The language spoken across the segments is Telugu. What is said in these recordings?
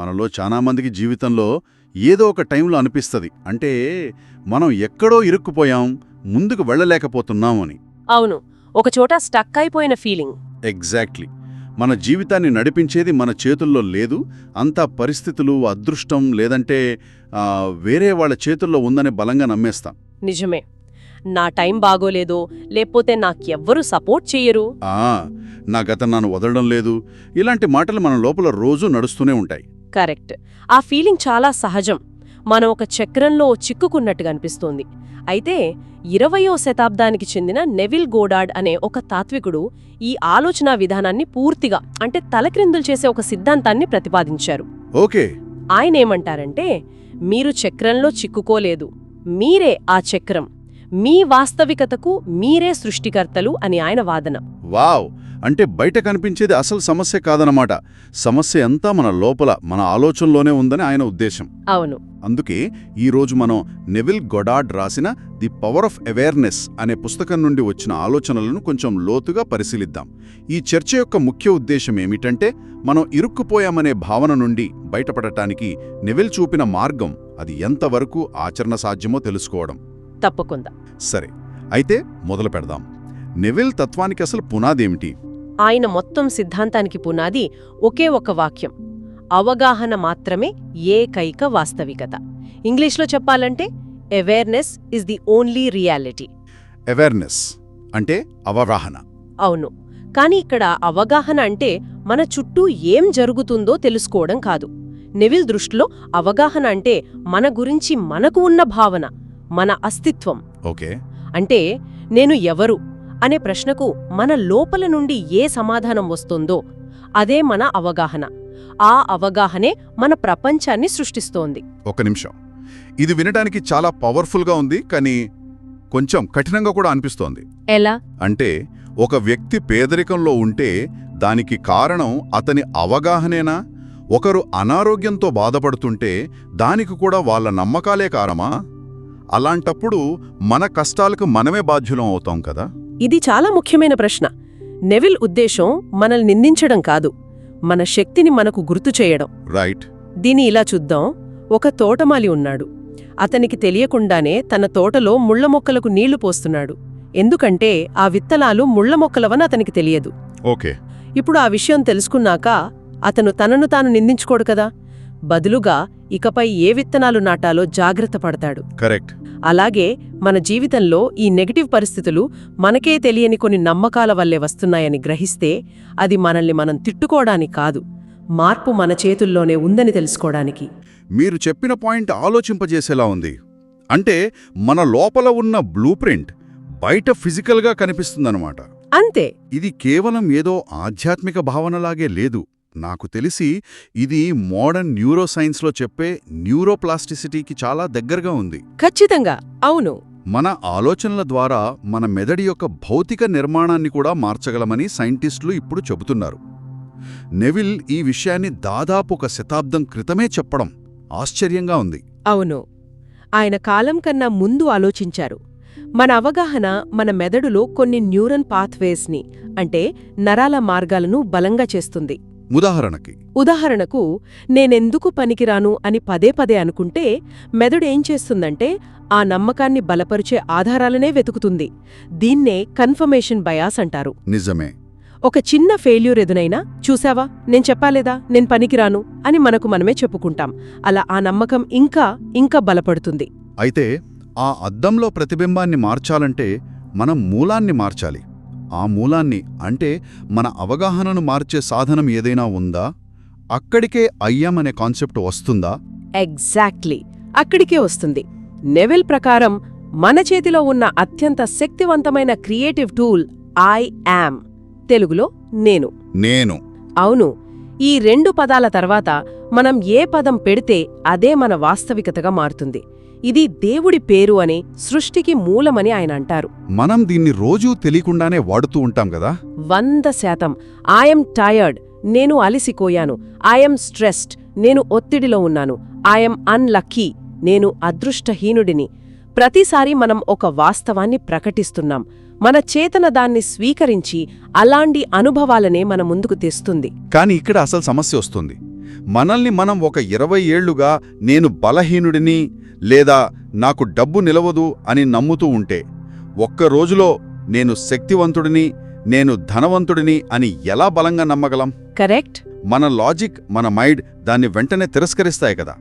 మనలో చాలామందికి జీవితంలో ఏదో ఒక టైంలో అనిపిస్తుంది. అంటే మనం ఎక్కడో ఇరుక్కుపోయాం ముందుకు వెళ్ళలేకపోతున్నాం అని. అవును. ఒకచోట స్టక్ అయిపోయిన ఫీలింగ్. ఎగ్జాక్ట్లీ. మన జీవితాన్ని నడిపించేది మన చేతుల్లో లేదు అంతా పరిస్థితులు అదృష్టం లేదంటే వేరే వాళ్ళ చేతుల్లో ఉందని బలంగా నమ్మేస్తాం. నిజమే. నా టైం బాగోలేదో లేకపోతే నాకెవ్వరూ సపోర్ట్ చెయ్యరు. ఆ నా గత నన్ను వదలడం లేదు. ఇలాంటి మాటలు మన లోపల రోజూ నడుస్తూనే ఉంటాయి. కరెక్ట్. ఆ ఫీలింగ్ చాలా సహజం. మనం ఒక చక్రంలో చిక్కుకున్నట్టుగా అనిపిస్తోంది అయితే ఇరవయో శతాబ్దానికి చెందిన నెవిల్ గోడార్డ్ అనే ఒక తాత్వికుడు ఈ ఆలోచనా విధానాన్ని పూర్తిగా అంటే తలక్రిందులు చేసే ఒక సిద్ధాంతాన్ని ప్రతిపాదించారు. ఓకే. ఆయనేమంటారంటే మీరు చక్రంలో చిక్కుకోలేదు. మీరే ఆ చక్రం. మీ వాస్తవికతకు మీరే సృష్టికర్తలు అని ఆయన వాదన. వావ్! అంటే బయట కనిపించేది అసలు సమస్య కాదనమాట సమస్య అంతా మన లోపల మన ఆలోచనలోనే ఉందని ఆయన ఉద్దేశం. అవును. అందుకే ఈరోజు మనం నెవిల్ గొడార్డ్ రాసిన ది పవర్ ఆఫ్ అవేర్నెస్ అనే పుస్తకం నుండి వచ్చిన ఆలోచనలను కొంచెం లోతుగా పరిశీలిద్దాం. ఈ చర్చ యొక్క ముఖ్య ఉద్దేశం ఏమిటంటే మనం ఇరుక్కుపోయామనే భావన నుండి బయటపడటానికి నెవిల్ చూపిన మార్గం అది ఎంతవరకు ఆచరణ సాధ్యమో తెలుసుకోవడం. తప్పకుండా. సరే అయితే మొదలు పెడదాం. నెవిల్ తత్వానికి అసలు పునాదేమిటి? ఆయన మొత్తం సిద్ధాంతానికి పునాది ఒకే ఒక వాక్యం. అవగాహన మాత్రమే ఏకైక వాస్తవికత. ఇంగ్లీష్లో చెప్పాలంటే awareness is the only reality awareness అంటే అవగాహన. అవును. కాని ఇక్కడ అవగాహన అంటే మన చుట్టూ ఏం జరుగుతుందో తెలుసుకోవడం కాదు. నెవిల్ దృష్టిలో అవగాహన అంటే మన గురించి మనకు ఉన్న భావన. మన అస్తిత్వం. ఓకే. అంటే నేను ఎవరు అనే ప్రశ్నకు మన లోపల నుండి ఏ సమాధానం వస్తుందో అదే మన అవగాహన. ఆ అవగాహనే మన ప్రపంచాన్ని సృష్టిస్తోంది. ఒక నిమిషం. ఇది వినడానికి చాలా పవర్ఫుల్గా ఉంది కానీ కొంచెం కఠినంగా కూడా అనిపిస్తోంది. ఎలా? అంటే ఒక వ్యక్తి పేదరికంలో ఉంటే దానికి కారణం అతని అవగాహనేనా? ఒకరు అనారోగ్యంతో బాధపడుతుంటే దానికి కూడా వాళ్ళ నమ్మకాలే కారమా అలాంటప్పుడు మన కష్టాలకు మనమే బాధ్యులం అవుతాం కదా? ఇది చాలా ముఖ్యమైన ప్రశ్న. నెవిల్ ఉద్దేశం మనల్ని నిందించడం కాదు మన శక్తిని మనకు గుర్తు చేయడం. రైట్. దీని ఇలా చూద్దాం. ఒక తోటమాలి ఉన్నాడు. అతనికి తెలియకుండానే తన తోటలో ముళ్ళ మొక్కలకు నీళ్ళు పోస్తున్నాడు. ఎందుకంటే ఆ విత్తనాలు ముళ్ళ మొక్కలవని అతనికి తెలియదు. ఓకే. ఇప్పుడు ఆ విషయం తెలుసుకున్నాక అతను తనను తాను నిందించుకోడు కదా? బదులుగా ఇకపై ఏ విత్తనాలు నాటాలో జాగ్రత్త పడతాడు. కరెక్ట్. అలాగే మన జీవితంలో ఈ నెగటివ్ పరిస్థితులు మనకే తెలియని కొన్ని నమ్మకాల వల్లే వస్తున్నాయని గ్రహిస్తే అది మనల్ని మనం తిట్టుకోవడానికి కాదు మార్పు మన చేతుల్లోనే ఉందని తెలుసుకోవడానికి. మీరు చెప్పిన పాయింట్ ఆలోచింపజేసేలా ఉంది. అంటే మన లోపల ఉన్న బ్లూ ప్రింట్ బయట ఫిజికల్గా కనిపిస్తుందన్నమాట. అంతే. ఇది కేవలం ఏదో ఆధ్యాత్మిక భావనలాగే లేదు. నాకు తెలిసి ఇది మోడర్న్ న్యూరోసైన్స్లో చెప్పే న్యూరోప్లాస్టిసిటీకి చాలా దగ్గరగా ఉంది. ఖచ్చితంగా. అవును. మన ఆలోచనల ద్వారా మన మెదడి యొక్క భౌతిక నిర్మాణాన్ని కూడా మార్చగలమని సైంటిస్టులు ఇప్పుడు చెబుతున్నారు. నెవిల్ ఈ విషయాన్ని దాదాపు ఒక శతాబ్దం క్రితమే చెప్పడం ఆశ్చర్యంగా ఉంది. అవును. ఆయన కాలం కన్నా ముందు ఆలోచించారు. మన అవగాహన మన మెదడులో కొన్ని న్యూరన్ పాత్వేస్ని అంటే నరాల మార్గాలను బలంగా చేస్తుంది. ఉదాహరణకి ఉదాహరణకు నేనెందుకు పనికిరాను అని పదే పదే అనుకుంటే మెదడు ఏం చేస్తుందంటే ఆ నమ్మకాన్ని బలపరిచే ఆధారాలనే వెతుకుతుంది. దీన్నే కన్ఫర్మేషన్ బయాస్ అంటారు. నిజమే. ఒక చిన్న ఫెయిల్యూర్ ఎదునైనా చూసావా? నేను చెప్పాలేదా? నేను పనికిరాను అని మనకు మనమే చెప్పుకుంటాం. అలా ఆ నమ్మకం ఇంకా ఇంకా బలపడుతుంది. అయితే ఆ అద్దంలో ప్రతిబింబాన్ని మార్చాలంటే మనం మూలాన్ని మార్చాలి. ఆ మూలాన్ని అంటే మన అవగాహనను మార్చే సాధనం ఏదైనా ఉందా? అక్కడికే అయ్యం అనే కాన్సెప్ట్ వస్తుందా? ఎగ్జాక్ట్లీ. అక్కడికే వస్తుంది. నెవెల్ ప్రకారం మన చేతిలో ఉన్న అత్యంత శక్తివంతమైన క్రియేటివ్ టూల్ ఐ యామ్. తెలుగులో నేను. నేను. అవును. ఈ రెండు పదాల తర్వాత మనం ఏ పదం పెడితే అదే మన వాస్తవికతగా మారుతుంది. ఇది దేవుడి పేరు అని సృష్టికి మూలమని ఆయన అంటారు. మనం దీన్ని రోజూ తెలియకుండానే వాడుతూ ఉంటాం కదా? వంద శాతం. ఐఎమ్ టయర్డ్ నేను అలిసిపోయాను. ఐఎమ్ స్ట్రెస్డ్ నేను ఒత్తిడిలో ఉన్నాను. ఐఎమ్ అన్లక్కీ నేను అదృష్టహీనుడిని. ప్రతిసారి మనం ఒక వాస్తవాన్ని ప్రకటిస్తున్నాం. మన చేతన దాన్ని స్వీకరించి అలాంటి అనుభవాలనే మన ముందుకు తెస్తుంది. కానీ ఇక్కడ అసలు సమస్య వస్తుంది. మనల్ని మనం ఒక ఇరవై ఏళ్ళుగా నేను బలహీనుడిని లేదా నాకు డబ్బు నిలవదు అని నమ్ముతూ ఉంటే ఒక్క రోజులో నేను శక్తివంతుడిని నేను ధనవంతుడిని అని ఎలా బలంగా నమ్మగలం? కరెక్ట్. మన లాజిక్ మన మైండ్ దాన్ని వెంటనే తిరస్కరిస్తాయి కదా.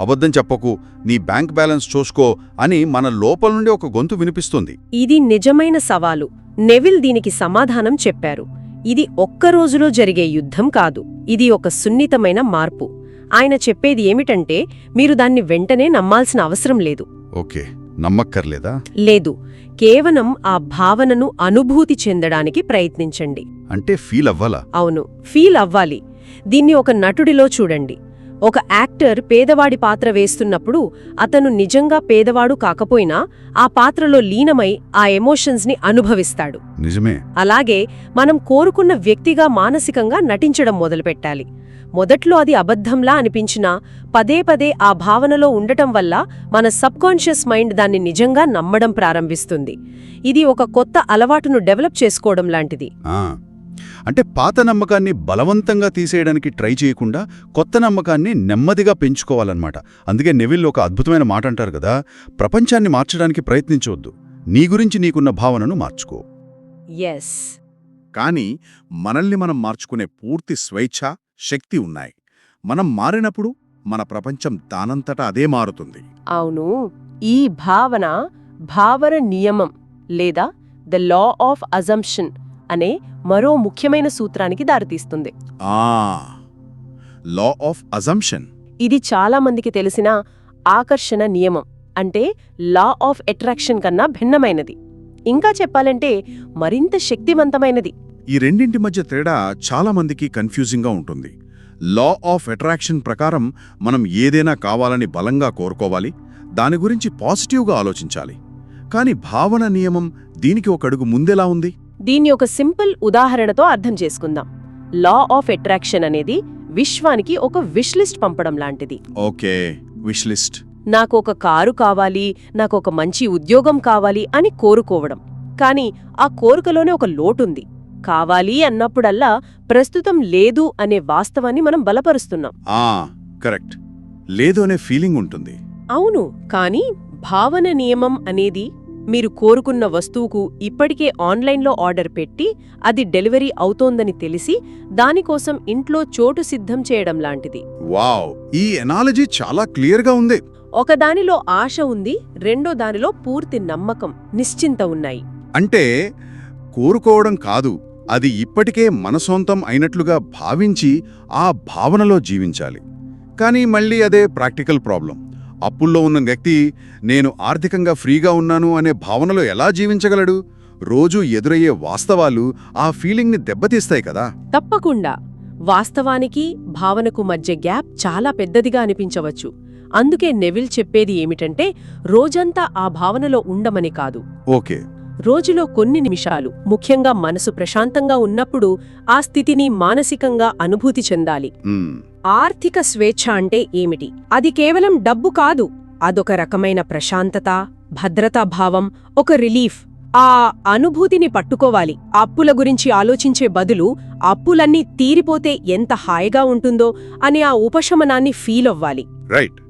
అబద్ధం చెప్పకు నీ బ్యాంక్ బ్యాలెన్స్ చూసుకో అని మన లోపల నుండి ఒక గొంతు వినిపిస్తుంది. ఇది నిజమైన సవాలు. నెవిల్ దీనికి సమాధానం చెప్పారు. ఇది ఒక్క రోజులో జరిగే యుద్ధం కాదు. ఇది ఒక సున్నితమైన మార్పు. ఆయన చెప్పేది ఏమిటంటే మీరు దాన్ని వెంటనే నమ్మాల్సిన అవసరం లేదు. ఓకే నమ్మక్కర్లేదా? లేదు. కేవలం ఆ భావనను అనుభూతి చెందడానికి ప్రయత్నించండి. అంటే ఫీల్ అవ్వాలా? అవును ఫీల్ అవ్వాలి. దీన్ని ఒక నటుడిలో చూడండి. ఒక యాక్టర్ పేదవాడి పాత్ర వేస్తున్నప్పుడు అతను నిజంగా పేదవాడు కాకపోయినా ఆ పాత్రలో లీనమై ఆ ఎమోషన్స్ని అనుభవిస్తాడు. నిజమే. అలాగే మనం కోరుకున్న వ్యక్తిగా మానసికంగా నటించడం మొదలుపెట్టాలి. మొదట్లో అది అబద్ధంలా అనిపించినా పదే పదే ఆ భావనలో ఉండటం వల్ల మన సబ్కాన్షియస్ మైండ్ దాన్ని నిజంగా నమ్మడం ప్రారంభిస్తుంది. ఇది ఒక కొత్త అలవాటును డెవలప్ చేసుకోవడం లాంటిది. అంటే పాత నమ్మకాన్ని బలవంతంగా తీసేయడానికి ట్రై చేయకుండా కొత్త నమ్మకాన్ని నెమ్మదిగా పెంచుకోవాలన్నమాట. అందుకే నెవిల్ ఒక అద్భుతమైన మాట అంటారు కదా ప్రపంచాన్ని మార్చడానికి ప్రయత్నించవద్దు నీ గురించి నీకున్న భావనను మార్చుకో. కానీ మనల్ని మనం మార్చుకునే పూర్తి స్వేచ్ఛ శక్తి ఉన్నాయి. మనం మారినప్పుడు మన ప్రపంచం దానంతటా అదే మారుతుంది. అవును. ఈ భావన భావన నియమం లేదా ద లా ఆఫ్ అజంప్షన్ అనే మరో ముఖ్యమైన సూత్రానికి దారితీస్తుంది. ఆ లా ఆఫ్ అజంప్షన్ ఇది చాలా మందికి తెలిసిన ఆకర్షణ నియమం అంటే లా ఆఫ్ అట్రాక్షన్ కన్నా భిన్నమైనది. ఇంకా చెప్పాలంటే మరింత శక్తివంతమైనది. ఈ రెండింటి మధ్య తేడా చాలా మందికి కన్ఫ్యూజింగ్గా ఉంటుంది. లా ఆఫ్ అట్రాక్షన్ ప్రకారం మనం ఏదైనా కావాలని బలంగా కోరుకోవాలి దాని గురించి పాజిటివ్గా ఆలోచించాలి. కానీ భావన నియమం దీనికి ఒక అడుగు ముందెలా ఉంది? దీన్ని ఒక సింపుల్ ఉదాహరణతో అర్థం చేసుకుందాం. లా ఆఫ్ అట్రాక్షన్ అనేది విశ్వానికి ఒక విష్ లిస్ట్ పంపడం లాంటిది. Okay wish list. నాకు ఒక కారు కావాలి నాకు ఒక మంచి ఉద్యోగం కావాలి అని కోరుకోవడం. కానీ ఆ కోరికలోనే ఒక లోటుంది కావాలి అన్నప్పుడల్లా ప్రస్తుతం లేదు అనే వాస్తవాన్ని మనం బలపరుస్తున్నాం. ఆ కరెక్ట్. లేదు అనే ఫీలింగ్ ఉంటుంది. అవును కానీ భావన నియమం అనేది మీరు కోరుకున్న వస్తువుకు ఇప్పటికే ఆన్లైన్లో ఆర్డర్ పెట్టి అది డెలివరీ అవుతోందని తెలిసి దానికోసం ఇంట్లో చోటు సిద్ధం చేయడం లాంటిది. వావ్! ఈ ఎనాలజీ చాలా క్లియర్గా ఉంది. ఒకదానిలో ఆశ ఉంది రెండో దానిలో పూర్తి నమ్మకం నిశ్చింత ఉన్నాయి. అంటే కోరుకోవడం కాదు అది ఇప్పటికే మన సొంతం అయినట్లుగా భావించి ఆ భావనలో జీవించాలి. కానీ మళ్ళీ అదే ప్రాక్టికల్ ప్రాబ్లం. అప్పుల్లో ఉన్న వ్యక్తి నేను ఆర్థికంగా ఫ్రీగా ఉన్నాను అనే భావనలో ఎలా జీవించగలడు? రోజూ ఎదురయ్యే వాస్తవాలు ఆ ఫీలింగ్ని దెబ్బతీస్తాయి కదా. తప్పకుండా. వాస్తవానికి భావనకు మధ్య గ్యాప్ చాలా పెద్దదిగా అనిపించవచ్చు. అందుకే నెవిల్ చెప్పేది ఏమిటంటే రోజంతా ఆ భావనలో ఉండమని కాదు. ఓకే. రోజులో కొన్ని నిమిషాలు ముఖ్యంగా మనసు ప్రశాంతంగా ఉన్నప్పుడు ఆ స్థితిని మానసికంగా అనుభూతి చెందాలి. ఆర్థిక స్వేచ్ఛ అంటే ఏమిటి? అది కేవలం డబ్బు కాదు. అదొక రకమైన ప్రశాంతత భద్రతాభావం ఒక రిలీఫ్. ఆ అనుభూతిని పట్టుకోవాలి. అప్పుల గురించి ఆలోచించే బదులు అప్పులన్నీ తీరిపోతే ఎంత హాయిగా ఉంటుందో అని ఆ ఉపశమనాన్ని ఫీల్ అవ్వాలి. రైట్.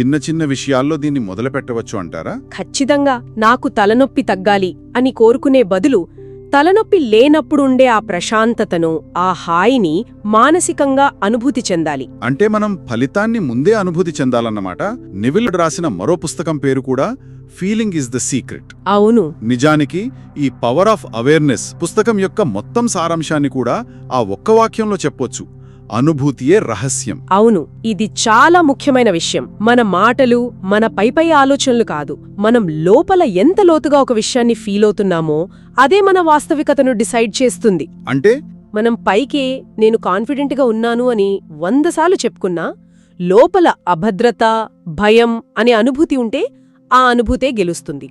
చిన్న చిన్న విషయాల్లో దీన్ని మొదలుపెట్టవచ్చు అంటారా? ఖచ్చితంగా. నాకు తలనొప్పి తగ్గాలి అని కోరుకునే బదులు తలనొప్పి లేనప్పుడుండే ఆ ప్రశాంతతను ఆ హాయిని మానసికంగా అనుభూతి చెందాలి. అంటే మనం ఫలితాన్ని ముందే అనుభూతి చెందాలన్నమాట. నివిల్ రాసిన మరో పుస్తకం పేరు కూడా ఫీలింగ్ ఇస్ ద సీక్రెట్ అవును. నిజానికి ఈ పవర్ ఆఫ్ అవేర్నెస్ పుస్తకం యొక్క మొత్తం సారాంశాన్ని కూడా ఆ ఒక్క వాక్యంలో చెప్పొచ్చు. అనుభూతియే రహస్యం. అవును ఇది చాలా ముఖ్యమైన విషయం. మన మాటలు మన పైపై ఆలోచనలు కాదు. మనం లోపల ఎంత లోతుగా ఒక విషయాన్ని ఫీల్ అవుతున్నామో అదే మన వాస్తవికతను డిసైడ్ చేస్తుంది. అంటే? మనం పైకే నేను కాన్ఫిడెంట్గా ఉన్నాను అని వందసార్లు చెప్పుకున్నా లోపల అభద్రత భయం అనే అనుభూతి ఉంటే ఆ అనుభూతే గెలుస్తుంది.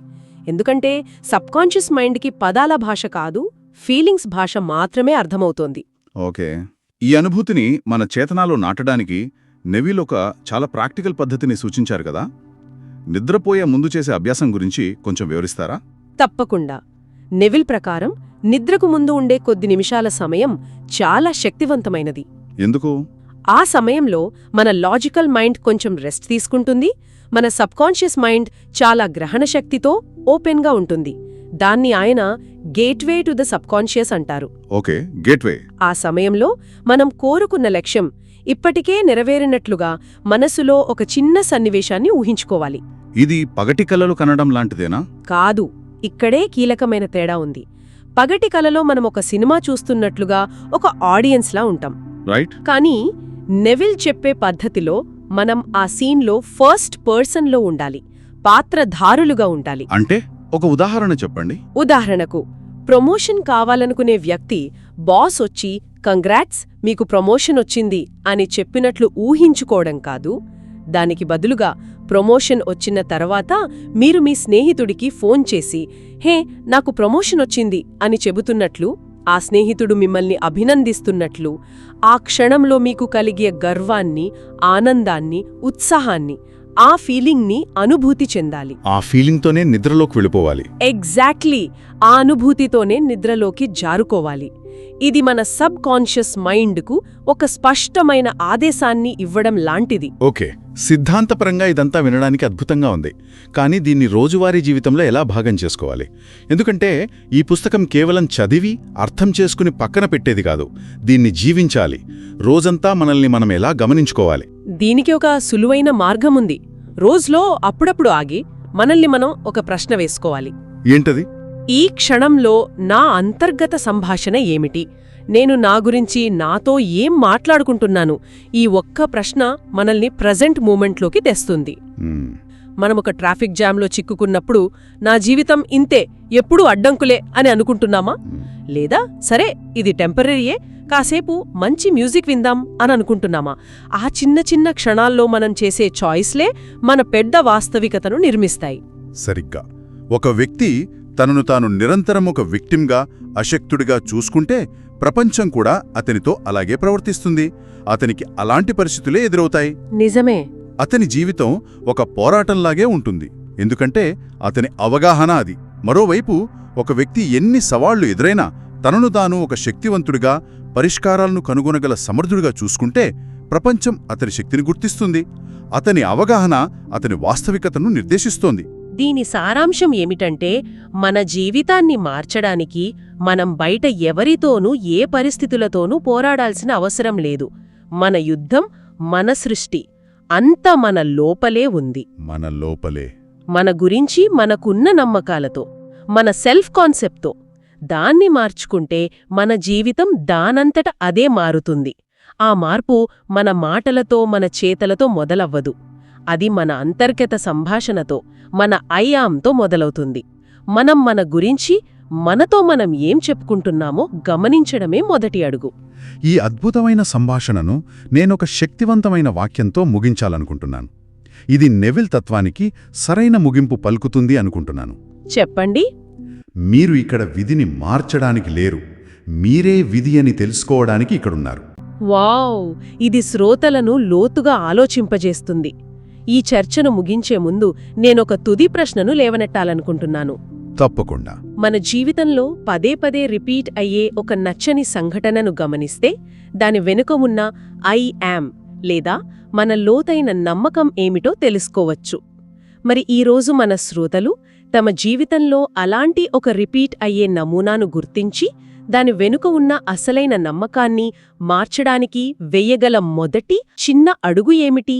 ఎందుకంటే సబ్కాన్షియస్ మైండ్కి పదాల భాష కాదు ఫీలింగ్స్ భాష మాత్రమే అర్థమవుతోంది. ఓకే. ఈ అనుభూతిని మన చేతనాలో నాటడానికి నెవిల్ ఒక చాలా ప్రాక్టికల్ పద్ధతిని సూచించారు కదా? నిద్రపోయే ముందు చేసే అభ్యాసం గురించి కొంచెం వివరిస్తారా? తప్పకుండా. నెవిల్ ప్రకారం నిద్రకు ముందు ఉండే కొద్ది నిమిషాల సమయం చాలా శక్తివంతమైనది. ఎందుకు? ఆ సమయంలో మన లాజికల్ మైండ్ కొంచెం రెస్ట్ తీసుకుంటుంది మన సబ్కాన్షియస్ మైండ్ చాలా గ్రహణ శక్తితో ఓపెన్గా ఉంటుంది. దాన్ని ఆయన గేట్వే టు ద సబ్కాన్షియస్ అంటారు. ఓకే గేట్వే ఆ సమయంలో మనం కోరుకున్న లక్ష్యం ఇప్పటికే నెరవేరినట్లుగా మనసులో ఒక చిన్న సన్నివేశాన్ని ఊహించుకోవాలి. ఇది పగటి కలలు కనడం లాంటిదేనా? కాదు ఇక్కడే కీలకమైన తేడా ఉంది. పగటి కలలో మనం ఒక సినిమా చూస్తున్నట్లుగా ఒక ఆడియన్స్లా ఉంటాం. రైట్ కానీ నెవిల్ చెప్పే పద్ధతిలో మనం ఆ సీన్లో ఫస్ట్ పర్సన్లో ఉండాలి పాత్రధారులుగా ఉండాలి. అంటే? ఒక ఉదాహరణ చెప్పండి. ఉదాహరణకు ప్రమోషన్ కావాలనుకునే వ్యక్తి బాస్ వచ్చి కంగ్రాట్స్ మీకు ప్రమోషన్ వచ్చింది అని చెప్పినట్లు ఊహించుకోవడం కాదు. దానికి బదులుగా ప్రమోషన్ వచ్చిన తర్వాత మీరు మీ స్నేహితుడికి ఫోన్ చేసి హే నాకు ప్రమోషన్ వచ్చింది అని చెబుతున్నట్లు ఆ స్నేహితుడు మిమ్మల్ని అభినందిస్తున్నట్లు ఆ క్షణంలో మీకు కలిగే గర్వాన్ని ఆనందాన్ని ఉత్సాహాన్ని ఆ ఫీలింగ్ని అనుభూతి చెందాలి. ఆ ఫీలింగ్తోనే నిద్రలోకి వెళ్ళిపోవాలి. ఎగ్జాక్ట్లీ ఆ అనుభూతితోనే నిద్రలోకి జారుకోవాలి. ఇది మన సబ్ కాన్షియస్ మైండ్కు ఒక స్పష్టమైన ఆదేశాన్ని ఇవ్వడం లాంటిది. ఓకే సిద్ధాంతపరంగా ఇదంతా వినడానికి అద్భుతంగా ఉంది. కానీ దీన్ని రోజువారీ జీవితంలో ఎలా భాగం చేసుకోవాలి? ఎందుకంటే ఈ పుస్తకం కేవలం చదివి అర్థం చేసుకుని పక్కన పెట్టేది కాదు. దీన్ని జీవించాలి. రోజంతా మనల్ని మనం ఎలా గమనించుకోవాలి? దీనికి ఒక సులువైన మార్గముంది. రోజులో అప్పుడప్పుడు ఆగి మనల్ని మనం ఒక ప్రశ్న వేసుకోవాలి. ఏంటది? ఈ క్షణంలో నా అంతర్గత సంభాషణ ఏమిటి? నేను నా గురించి నాతో ఏం మాట్లాడుకుంటున్నాను? ఈ ఒక్క ప్రశ్న మనల్ని ప్రజెంట్ మూమెంట్లోకి తెస్తుంది. మనం ఒక ట్రాఫిక్ జామ్లో చిక్కుకున్నప్పుడు నా జీవితం ఇంతే ఎప్పుడూ అడ్డంకులే అని అనుకుంటున్నామా? లేదా సరే ఇది టెంపరీయే కాసేపు మంచి మ్యూజిక్ విందాం అని అనుకుంటున్నామా? ఆ చిన్న చిన్న క్షణాల్లో మనం చేసే చాయిస్లే మన పెద్ద వాస్తవికతను నిర్మిస్తాయి. సరిగ్గా. ఒక వ్యక్తి తనను తాను నిరంతరం ఒక విక్టిమ్గా అశక్తుడిగా చూసుకుంటే ప్రపంచం కూడా అతనితో అలాగే ప్రవర్తిస్తుంది. అతనికి అలాంటి పరిస్థితులే ఎదురవుతాయి. నిజమే. అతని జీవితం ఒక పోరాటంలాగే ఉంటుంది. ఎందుకంటే అతని అవగాహన అది. మరోవైపు ఒక వ్యక్తి ఎన్ని సవాళ్ళు ఎదురైనా తనను తాను ఒక శక్తివంతుడిగా పరిష్కారాలను కనుగొనగల సమర్థుడిగా చూసుకుంటే ప్రపంచం అతని శక్తిని గుర్తిస్తుంది. అతని అవగాహన అతని వాస్తవికతను నిర్దేశిస్తోంది. దీని సారాంశం ఏమిటంటే మన జీవితాన్ని మార్చడానికి మనం బయట ఎవరితోనూ ఏ పరిస్థితులతోనూ పోరాడాల్సిన అవసరం లేదు. మన యుద్ధం మన సృష్టి. అంత మన లోపలే ఉంది. మన లోపలే. మన గురించి మనకున్న నమ్మకాలతో మన సెల్ఫ్ కాన్సెప్ట్తో. దాన్ని మార్చుకుంటే మన జీవితం దానంతట అదే మారుతుంది. ఆ మార్పు మన మాటలతో మన చేతలతో మొదలవ్వదు. అది మన అంతర్గత సంభాషణతో మన ఐఆంతో మొదలవుతుంది. మనం మన గురించి మనతో మనం ఏం చెప్పుకుంటున్నామో గమనించడమే మొదటి అడుగు. ఈ అద్భుతమైన సంభాషణను నేనొక శక్తివంతమైన వాక్యంతో ముగించాలనుకుంటున్నాను. ఇది నెవిల్ తత్వానికి సరైన ముగింపు పలుకుతుంది అనుకుంటున్నాను. చెప్పండి. మీరు ఇక్కడ విధిని మార్చడానికి లేరు. మీరే విధి అని తెలుసుకోవడానికి ఇక్కడున్నారు. వావ్! ఇది శ్రోతలను లోతుగా ఆలోచింపజేస్తుంది. ఈ చర్చను ముగించే ముందు నేనొక తుది ప్రశ్నను లేవనెట్టాలనుకుంటున్నాను. తప్పకుండా. మన జీవితంలో పదే పదే రిపీట్ అయ్యే ఒక నచ్చని సంఘటనను గమనిస్తే దాని వెనుక ఉన్న ఐ యామ్ లేదా మన లోతైన నమ్మకం ఏమిటో తెలుసుకోవచ్చు. మరి ఈరోజు మన శ్రోతలు తమ జీవితంలో అలాంటి ఒక రిపీట్ అయ్యే నమూనాను గుర్తించి దాని వెనుక ఉన్న అసలైన నమ్మకాన్ని మార్చడానికి వెయ్యగల మొదటి చిన్న అడుగు ఏమిటి?